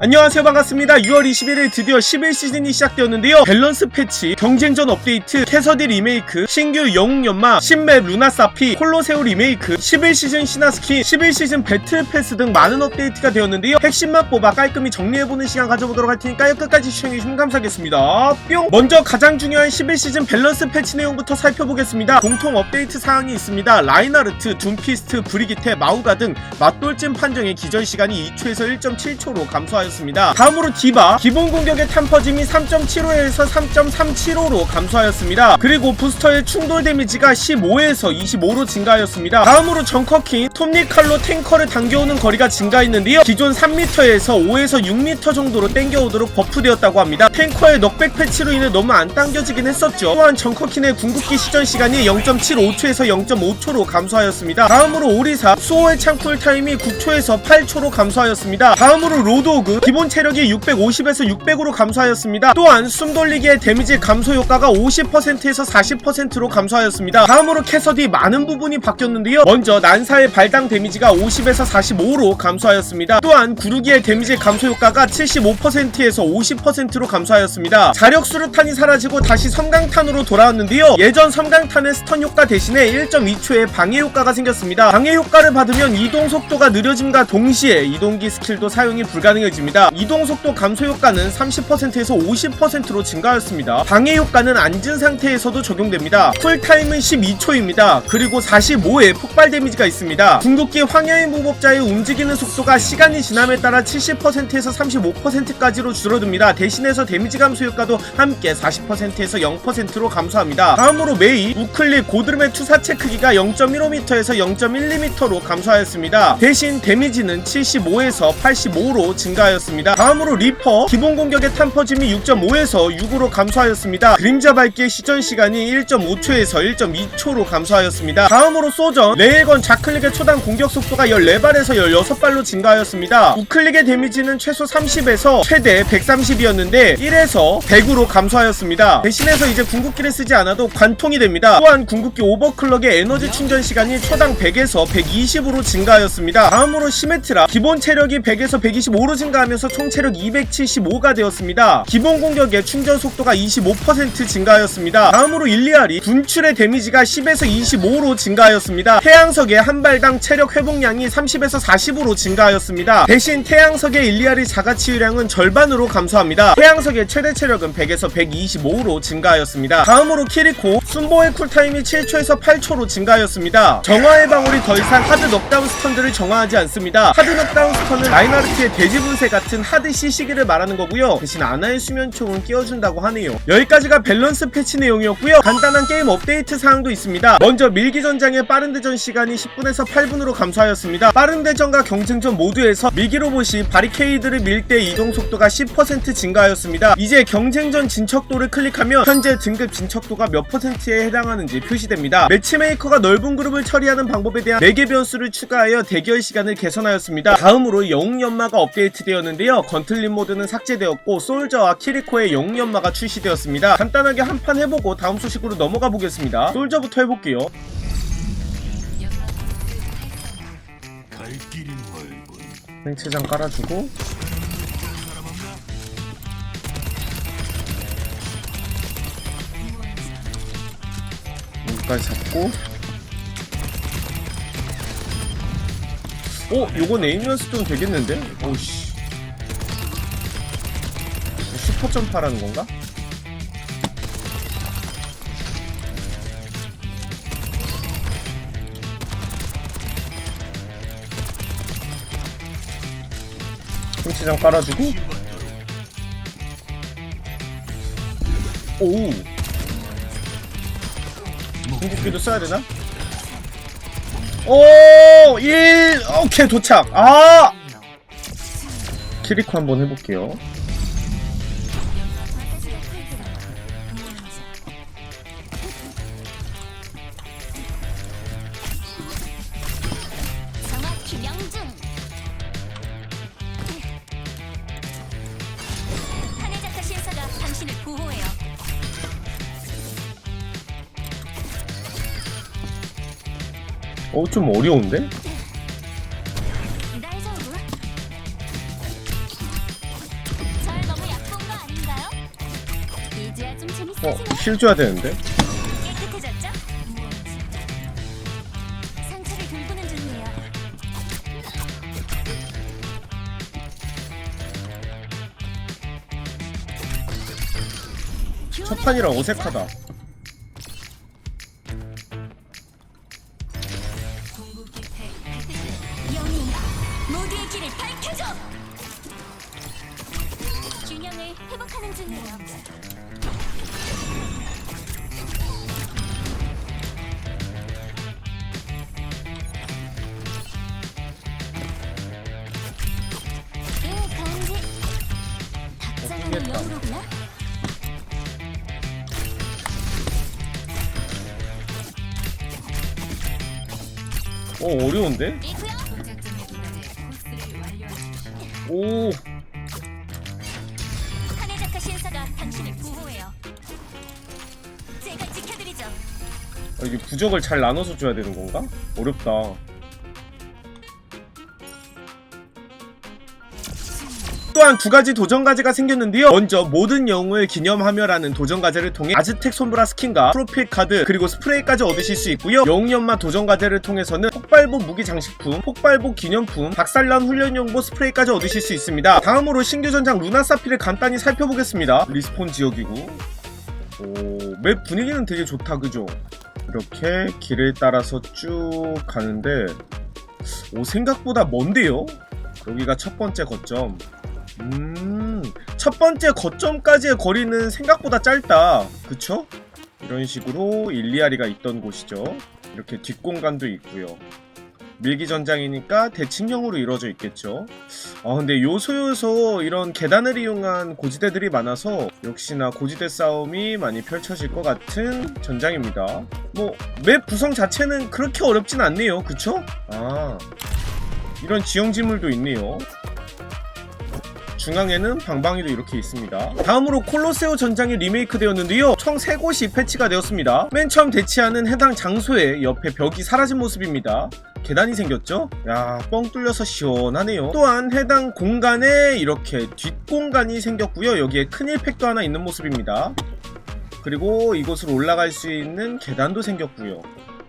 안녕하세요. 반갑습니다. 6월 21일 드디어 11시즌이 시작되었는데요. 밸런스 패치, 경쟁전 업데이트, 캐서디 리메이크, 신규 영웅연마, 신맵 루나사피, 콜로세오 리메이크, 11시즌 신화스킨, 11시즌 배틀 패스 등 많은 업데이트가 되었는데요. 핵심만 뽑아 깔끔히 정리해보는 시간 가져보도록 할 테니까요. 끝까지 시청해주시면 감사하겠습니다. 뿅! 먼저 가장 중요한 11시즌 밸런스 패치 내용부터 살펴보겠습니다. 공통 업데이트 사항이 있습니다. 라인하르트, 둠피스트, 브리기테, 마우가 등 맞돌진 판정의 기전 시간이 2초에서 1.7초로 감소하였습니다. 다음으로 디바 기본 공격의 탐퍼짐이 3.75에서 3.375로 감소하였습니다. 그리고 부스터의 충돌 데미지가 15에서 25로 증가하였습니다. 다음으로 정커킹 톱니 칼로 탱커를 당겨오는 거리가 증가했는데요. 기존 3m에서 5에서 6m 정도로 당겨오도록 버프되었다고 합니다. 탱커의 넉백 패치로 인해 너무 안 당겨지긴 했었죠. 또한 정커킹의 궁극기 시전 시간이 0.75초에서 0.5초로 감소하였습니다. 다음으로 오리사 수호의 창풀 타임이 9초에서 8초로 감소하였습니다. 다음으로 로드오그 기본 체력이 650에서 600으로 감소하였습니다. 또한 숨 돌리기의 데미지 감소 효과가 50%에서 40%로 감소하였습니다. 다음으로 캐서디 많은 부분이 바뀌었는데요. 먼저 난사의 발당 데미지가 50에서 45로 감소하였습니다. 또한 구르기의 데미지 감소 효과가 75%에서 50%로 감소하였습니다. 자력 수류탄이 사라지고 다시 섬광탄으로 돌아왔는데요. 예전 섬광탄의 스턴 효과 대신에 1.2초의 방해 효과가 생겼습니다. 방해 효과를 받으면 이동 속도가 느려짐과 동시에 이동기 스킬도 사용이 불가능해집니다. 이동 속도 감소 효과는 30%에서 50%로 증가하였습니다. 방해 효과는 앉은 상태에서도 적용됩니다. 쿨타임은 12초입니다. 그리고 45의 폭발 데미지가 있습니다. 궁극기 황야의 무법자의 움직이는 속도가 시간이 지남에 따라 70%에서 35%까지로 줄어듭니다. 대신해서 데미지 감소 효과도 함께 40%에서 0%로 감소합니다. 다음으로 메이, 우클릭, 고드름의 투사체 크기가 0.15m에서 0.1mm로 감소하였습니다. 대신 데미지는 75에서 85로 증가하였습니다. 다음으로 리퍼, 기본 공격의 탐퍼짐이 6.5에서 6으로 감소하였습니다. 그림자 밟기의 시전 시간이 1.5초에서 1.2초로 감소하였습니다. 다음으로 소전, 레일건 좌클릭의 초당 공격 속도가 14발에서 16발로 증가하였습니다. 우클릭의 데미지는 최소 30에서 최대 130이었는데 1에서 100으로 감소하였습니다. 대신해서 이제 궁극기를 쓰지 않아도 관통이 됩니다. 또한 궁극기 오버클럭의 에너지 충전 시간이 초당 100에서 120으로 증가하였습니다. 다음으로 시메트라, 기본 체력이 100에서 125로 증가하 면서 총 체력 275가 되었습니다. 기본 공격의 충전 속도가 25% 증가하였습니다. 다음으로 일리알이 분출의 데미지가 10에서 25로 증가하였습니다. 태양석의 한 발당 체력 회복량이 30에서 40으로 증가하였습니다. 대신 태양석의 일리알이 자가치유량은 절반으로 감소합니다. 태양석의 최대 체력은 100에서 125로 증가하였습니다. 다음으로 키리코, 순보의 쿨타임이 7초에서 8초로 증가하였습니다. 정화의 방울이 더 이상 하드 넉다운 스턴들을 정화하지 않습니다. 하드 넉다운 스턴은 라인하르트의 돼지 분쇄 같은 하드 시시기를 말하는 거고요. 대신 아나의 수면총은 끼워준다고 하네요. 여기까지가 밸런스 패치 내용이었고요. 간단한 게임 업데이트 사항도 있습니다. 먼저 밀기 전장의 빠른 대전 시간이 10분에서 8분으로 감소하였습니다. 빠른 대전과 경쟁전 모두에서 밀기 로봇이 바리케이드를 밀 때 이동 속도가 10% 증가하였습니다. 이제 경쟁전 진척도를 클릭하면 현재 등급 진척도가 몇 퍼센트에 해당하는지 표시됩니다. 매치메이커가 넓은 그룹을 처리하는 방법에 대한 4개 변수를 추가하여 대결 시간을 개선하였습니다. 다음으로 영웅 연마가 업데이트되었는데 요. 건틀린 모드는 삭제되었고 솔저와 키리코의 영웅 연마가 출시되었습니다. 간단하게 한 판 해보고 다음 소식으로 넘어가 보겠습니다. 솔저부터 해볼게요. 횡체장 깔아주고 여기까지 잡고 어? 요거 네임 연습 좀 되겠는데? 오씨 슈퍼 점프하라는 건가? 횡체장 깔아주고 오 궁극기도 써야 되나? 오! 1! 오케이 도착! 아! 키리코 한번 해볼게요 당신을 보호해요. 어, 좀 어려운데? 어, 실줘야 되는데? 첫 판이라 어색하다. 어, 어려운데? 오, 카네자카 신사가 당신을 보호해요. 제가 지켜드리죠. 아, 이게 부적을 잘 나눠서 줘야 되는 건가? 어렵다. 또한 두 가지 도전 과제가 생겼는데요. 먼저 모든 영웅을 기념하며라는 도전 과제를 통해 아즈텍 솜브라 스킨과 프로필 카드 그리고 스프레이까지 얻으실 수 있고요. 영웅 연마 도전 과제를 통해서는 폭발복 무기 장식품, 폭발복 기념품, 박살난 훈련용보 스프레이까지 얻으실 수 있습니다. 다음으로 신규 전장 루나사피를 간단히 살펴보겠습니다. 리스폰 지역이고 오, 맵 분위기는 되게 좋다, 그죠? 이렇게 길을 따라서 쭉 가는데, 오, 생각보다 먼데요? 여기가 첫 번째 거점. 음, 첫 번째 거점까지의 거리는 생각보다 짧다. 그쵸? 이런 식으로 일리아리가 있던 곳이죠. 이렇게 뒷공간도 있고요. 밀기 전장이니까 대칭형으로 이루어져 있겠죠. 아 근데 요소 요소 이런 계단을 이용한 고지대들이 많아서 역시나 고지대 싸움이 많이 펼쳐질 것 같은 전장입니다. 뭐 맵 구성 자체는 그렇게 어렵진 않네요. 그쵸? 아 이런 지형지물도 있네요. 중앙에는 방방이도 이렇게 있습니다. 다음으로 콜로세오 전장이 리메이크 되었는데요. 총 3곳이 패치가 되었습니다. 맨 처음 대치하는 해당 장소에 옆에 벽이 사라진 모습입니다. 계단이 생겼죠? 야, 뻥 뚫려서 시원하네요. 또한 해당 공간에 이렇게 뒷공간이 생겼고요. 여기에 큰 힐팩도 하나 있는 모습입니다. 그리고 이곳으로 올라갈 수 있는 계단도 생겼고요.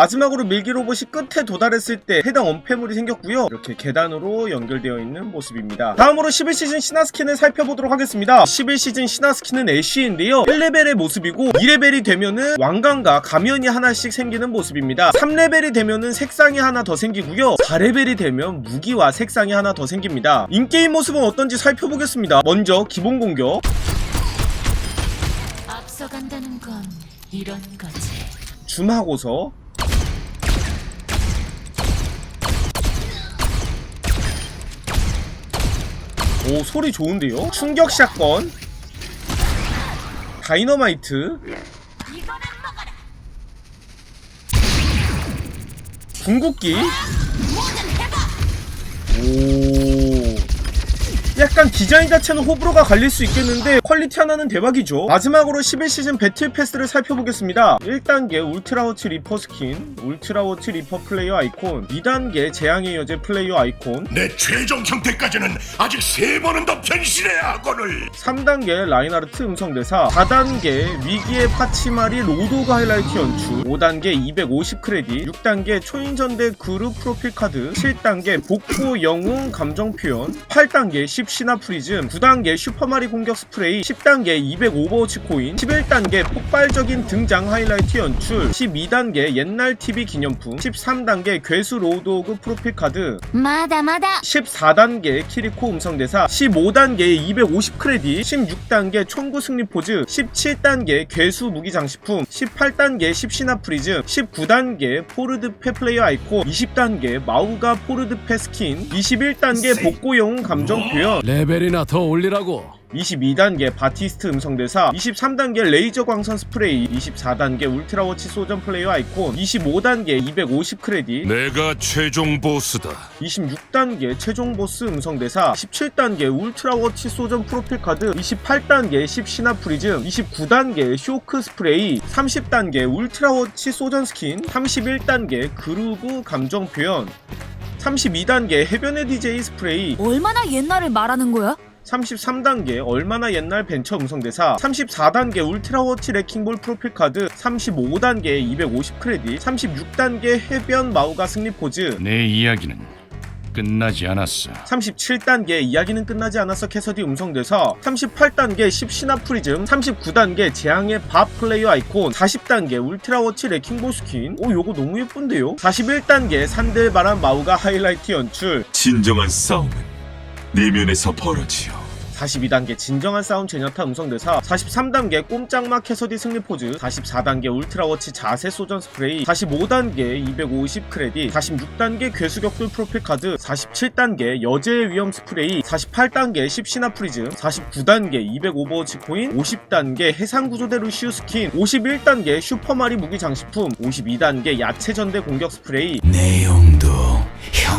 마지막으로 밀기 로봇이 끝에 도달했을 때 해당 엄폐물이 생겼고요. 이렇게 계단으로 연결되어 있는 모습입니다. 다음으로 11시즌 신화 스킨을 살펴보도록 하겠습니다. 11시즌 신화 스킨은 애쉬인데요. 1레벨의 모습이고 2레벨이 되면은 왕관과 가면이 하나씩 생기는 모습입니다. 3레벨이 되면은 색상이 하나 더 생기고요. 4레벨이 되면 무기와 색상이 하나 더 생깁니다. 인게임 모습은 어떤지 살펴보겠습니다. 먼저 기본 공격 앞서간다는 건 이런 거지. 줌하고서 오 소리 좋은데요? 충격 샷건. 다이너마이트. 궁극기. 오 약간 디자인 자체는 호불호가 갈릴 수 있겠는데 퀄리티 하나는 대박이죠. 마지막으로 11시즌 배틀 패스를 살펴보겠습니다. 1단계 울트라워치 리퍼 스킨 울트라워치 리퍼 플레이어 아이콘 2단계 재앙의 여제 플레이어 아이콘 내 최종 형태까지는 아직 세 번은 더 변신해야 하거늘. 3단계 라인하르트 음성대사 4단계 위기의 파치마리 로도그 하이라이트 연출 5단계 250 크레딧 6단계 초인전대 그룹 프로필 카드 7단계 복고 영웅 감정 표현 8단계 10 신화 프리즘 9단계 슈퍼마리 공격 스프레이 10단계 200 오버워치 코인 11단계 폭발적인 등장 하이라이트 연출 12단계 옛날 TV 기념품 13단계 괴수 로드오그 프로필 카드 마다 마다. 14단계 키리코 음성대사 15단계 250 크레딧 16단계 총구 승리 포즈 17단계 괴수 무기 장식품 18단계 10신화 프리즘 19단계 포르드 페 플레이어 아이콘 20단계 마우가 포르드 페 스킨 21단계 복고 영웅 감정 표현 레벨이나 더 올리라고. 22단계 바티스트 음성대사 23단계 레이저 광선 스프레이 24단계 울트라워치 소전 플레이어 아이콘 25단계 250 크레딧 내가 최종 보스다 26단계 최종 보스 음성대사 17단계 울트라워치 소전 프로필 카드 28단계 10 신화 프리즘 29단계 쇼크 스프레이 30단계 울트라워치 소전 스킨 31단계 그루브 감정 표현 32단계 해변의 DJ 스프레이. 얼마나 옛날을 말하는 거야? 33단계 얼마나 옛날 벤처 음성대사. 34단계 울트라워치 레킹볼 프로필 카드. 35단계 250 크레딧. 36단계 해변 마우가 승리 포즈. 내 이야기는 끝나지 않았어. 37단계 이야기는 끝나지 않았어 캐서디 음성대사 38단계 10신화 프리즘 39단계 재앙의 밥 플레이어 아이콘 40단계 울트라워치 레킹볼 스킨 오 요거 너무 예쁜데요 41단계 산들바람 마우가 하이라이트 연출 진정한 싸움은 내면에서 벌어지요. 42단계 진정한 싸움 제냐타 음성대사 43단계 꼼짝마 캐서디 승리 포즈 44단계 울트라워치 자세 소전 스프레이 45단계 250 크레딧 46단계 괴수격돌 프로필 카드 47단계 여제의 위험 스프레이 48단계 10신화 프리즘 49단계 200 오버워치 코인 50단계 해상구조대 루시우 스킨 51단계 슈퍼마리 무기 장식품 52단계 야채 전대 공격 스프레이. 내용도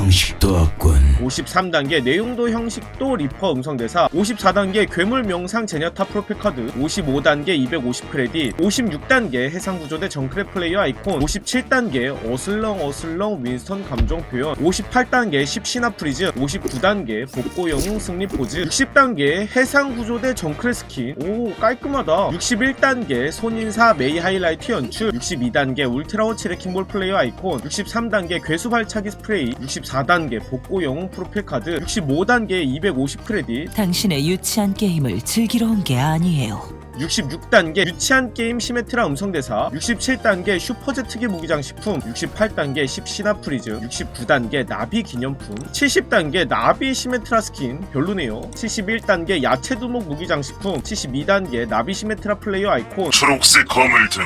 형식도 없군. 53단계 내용도 형식도 리퍼 음성대사 54단계 괴물 명상 제냐타 프로필 카드 55단계 250 크레딧 56단계 해상구조대 정크랩 플레이어 아이콘 57단계 어슬렁 어슬렁 윈스턴 감정 표현 58단계 10신화 프리즈 59단계 복고 영웅 승리 포즈 60단계 해상구조대 정크랩 스킨 오 깔끔하다 61단계 손인사 메이 하이라이트 연출 62단계 울트라 워치 레킹볼 플레이어 아이콘 63단계 괴수 발차기 스프레이 64단계 복고 영웅 프로필 카드 65단계 250 크레딧. 당신의 유치한 게임을 즐기러 온 게 아니에요. 66단계 유치한 게임 시메트라 음성대사. 67단계 슈퍼제트기 무기장 식품. 68단계 10신화 프리즈. 69단계 나비 기념품. 70단계 나비 시메트라 스킨. 별로네요. 71단계 야채 두목 무기장 식품. 72단계 나비 시메트라 플레이어 아이콘. 초록색 검을 든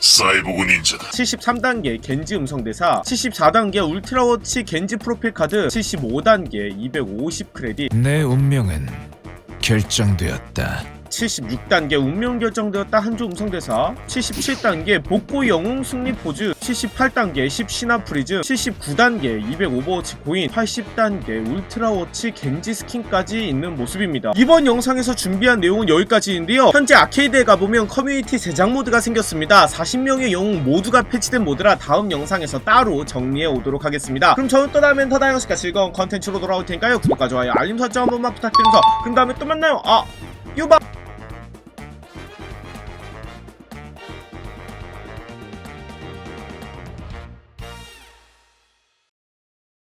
사이보그 닌자다. 73단계 겐지 음성대사 74단계 울트라워치 겐지 프로필 카드 75단계 250 크레딧 내 운명은 결정되었다. 76단계 운명 결정되었다. 한조 음성대사 77단계 복고 영웅 승리 포즈 78단계 10 신화 프리즈 79단계 200 오버워치 코인 80단계 울트라워치 겐지 스킨까지 있는 모습입니다. 이번 영상에서 준비한 내용은 여기까지인데요. 현재 아케이드에 가보면 커뮤니티 제작 모드가 생겼습니다. 40명의 영웅 모두가 패치된 모드라 다음 영상에서 따로 정리해 오도록 하겠습니다. 그럼 저는 또 다음엔 더 다양한 즐거운 컨텐츠로 돌아올 테니까요. 구독과 좋아요 알림 설정 한 번만 부탁드리면서 그럼 다음에 또 만나요. 아 유바